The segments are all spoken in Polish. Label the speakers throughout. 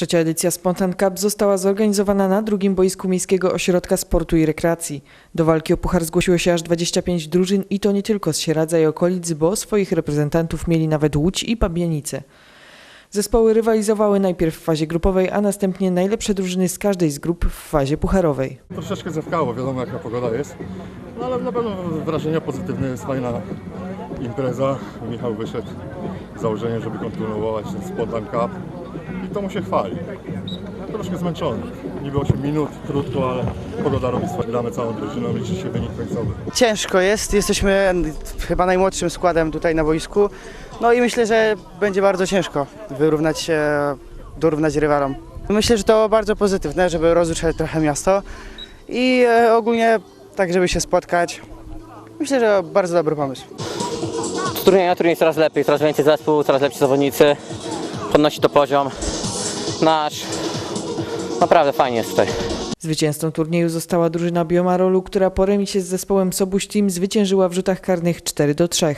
Speaker 1: Trzecia edycja Spontan Cup została zorganizowana na drugim boisku Miejskiego Ośrodka Sportu i Rekreacji. Do walki o puchar zgłosiło się aż 25 drużyn i to nie tylko z Sieradza i okolic, bo swoich reprezentantów mieli nawet Łódź i Pabianice. Zespoły rywalizowały najpierw w fazie grupowej, a następnie najlepsze drużyny z każdej z grup w fazie pucharowej.
Speaker 2: Troszeczkę zewkało, wiadomo jaka pogoda jest, no ale na pewno wrażenia pozytywne, jest fajna impreza. Michał wyszedł z założeniem, żeby kontynuować ten Spontan Cup i to mu się chwali. Troszkę zmęczony, niby 8 minut, krótko, ale pogoda robi swoje, gramy całą drużyną, liczy się wynik końcowy.
Speaker 3: Ciężko jest, jesteśmy chyba najmłodszym składem tutaj na boisku. No i myślę, że będzie bardzo ciężko wyrównać się, dorównać rywalom. Myślę, że to bardzo pozytywne, żeby rozruszać trochę miasto i e, ogólnie tak, żeby się spotkać. Myślę, że bardzo dobry pomysł.
Speaker 4: Z turnieju na turniej coraz lepiej, coraz więcej zespół, coraz lepsi zawodnicy. Podnosi to poziom nasz. Naprawdę fajnie jest tutaj.
Speaker 1: Zwycięzcą turnieju została drużyna Biomarolu, która po remisie z zespołem Sobuś Team zwyciężyła w rzutach karnych 4 do 3.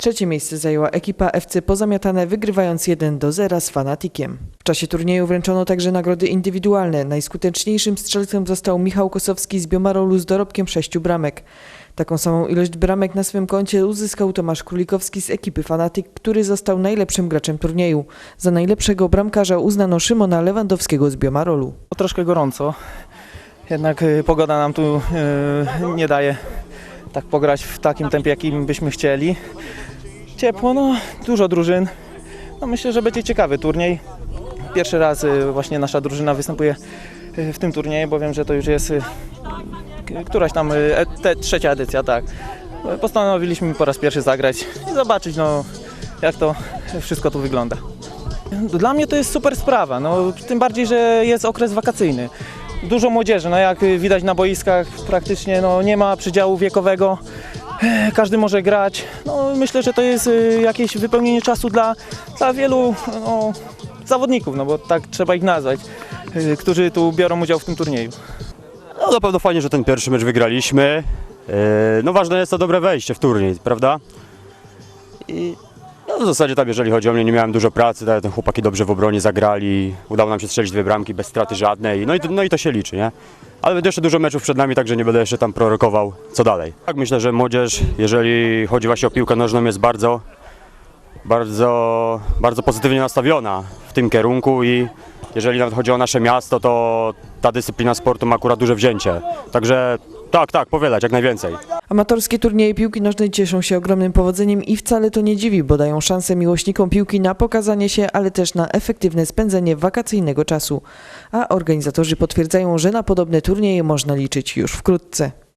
Speaker 1: Trzecie miejsce zajęła ekipa FC Pozamiatane, wygrywając 1 do 0 z Fanatikiem. W czasie turnieju wręczono także nagrody indywidualne. Najskuteczniejszym strzelcem został Michał Kosowski z Biomarolu z dorobkiem 6 bramek. Taką samą ilość bramek na swym koncie uzyskał Tomasz Królikowski z ekipy Fanatik, który został najlepszym graczem turnieju. Za najlepszego bramkarza uznano Szymona Lewandowskiego z Biomarolu.
Speaker 5: Troszkę gorąco, jednak y, pogoda nam tu y, nie daje tak pograć w takim tempie, jakim byśmy chcieli. Ciepło, no, dużo drużyn. No, myślę, że będzie ciekawy turniej. Pierwszy raz y, właśnie nasza drużyna występuje y, w tym turnieju, bo wiem, że to już jest y, któraś tam e- te, trzecia edycja, tak. Postanowiliśmy po raz pierwszy zagrać i zobaczyć, no, jak to wszystko tu wygląda. Dla mnie to jest super sprawa, no, tym bardziej, że jest okres wakacyjny. Dużo młodzieży, no jak widać na boiskach praktycznie no, nie ma przydziału wiekowego, każdy może grać. No, myślę, że to jest y, jakieś wypełnienie czasu dla, dla wielu no, zawodników, no bo tak trzeba ich nazwać, y, którzy tu biorą udział w tym turnieju.
Speaker 6: No na pewno fajnie, że ten pierwszy mecz wygraliśmy. Yy, No ważne jest to dobre wejście w turniej, prawda? I no w zasadzie tam, jeżeli chodzi o mnie, nie miałem dużo pracy, tak, ten chłopaki dobrze w obronie zagrali, udało nam się strzelić dwie bramki bez straty żadnej, no i, no i to się liczy, nie? Ale będzie jeszcze dużo meczów przed nami, także nie będę jeszcze tam prorokował, co dalej. Tak, myślę, że młodzież, jeżeli chodzi właśnie o piłkę nożną, jest bardzo, bardzo, bardzo pozytywnie nastawiona w tym kierunku i jeżeli nawet chodzi o nasze miasto, to ta dyscyplina sportu ma akurat duże wzięcie. Także tak, tak, powielać jak najwięcej.
Speaker 1: Amatorskie turnieje piłki nożnej cieszą się ogromnym powodzeniem i wcale to nie dziwi, bo dają szansę miłośnikom piłki na pokazanie się, ale też na efektywne spędzenie wakacyjnego czasu. A organizatorzy potwierdzają, że na podobne turnieje można liczyć już wkrótce.